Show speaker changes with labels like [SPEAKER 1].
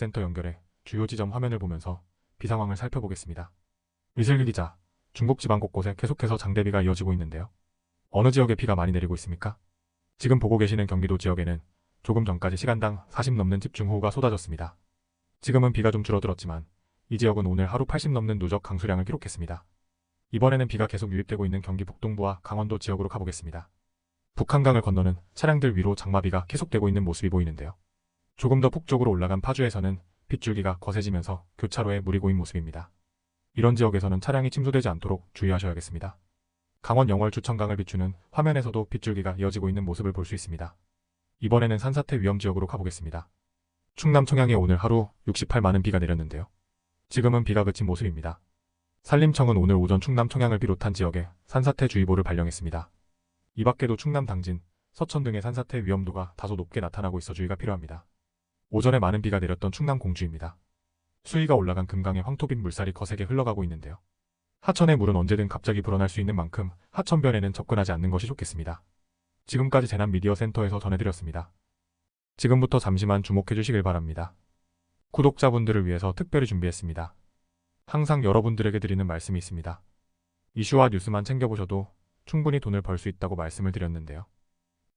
[SPEAKER 1] 센터 연결해 주요 지점 화면을 보면서 비 상황을 살펴보겠습니다. 이슬기 기자, 중국 지방 곳곳에 계속해서 장대비가 이어지고 있는데요. 어느 지역에 비가 많이 내리고 있습니까? 지금 보고 계시는 경기도 지역에는 조금 전까지 시간당 40 넘는 집중호우가 쏟아졌습니다. 지금은 비가 좀 줄어들었지만 이 지역은 오늘 하루 80 넘는 누적 강수량을 기록했습니다. 이번에는 비가 계속 유입되고 있는 경기 북동부와 강원도 지역으로 가보겠습니다. 북한강을 건너는 차량들 위로 장마비가 계속되고 있는 모습이 보이는데요. 조금 더 북쪽으로 올라간 파주에서는 빗줄기가 거세지면서 교차로에 물이 고인 모습입니다. 이런 지역에서는 차량이 침수되지 않도록 주의하셔야겠습니다. 강원 영월 주천강을 비추는 화면에서도 빗줄기가 이어지고 있는 모습을 볼 수 있습니다. 이번에는 산사태 위험 지역으로 가보겠습니다. 충남 청양에 오늘 하루 68만원 비가 내렸는데요. 지금은 비가 그친 모습입니다. 산림청은 오늘 오전 충남 청양을 비롯한 지역에 산사태 주의보를 발령했습니다. 이 밖에도 충남 당진, 서천 등의 산사태 위험도가 다소 높게 나타나고 있어 주의가 필요합니다. 오전에 많은 비가 내렸던 충남 공주입니다. 수위가 올라간 금강에 황토빛 물살이 거세게 흘러가고 있는데요. 하천의 물은 언제든 갑자기 불어날 수 있는 만큼 하천변에는 접근하지 않는 것이 좋겠습니다. 지금까지 재난 미디어 센터에서 전해드렸습니다. 지금부터 잠시만 주목해 주시길 바랍니다. 구독자분들을 위해서 특별히 준비했습니다. 항상 여러분들에게 드리는 말씀이 있습니다. 이슈와 뉴스만 챙겨보셔도 충분히 돈을 벌 수 있다고 말씀을 드렸는데요.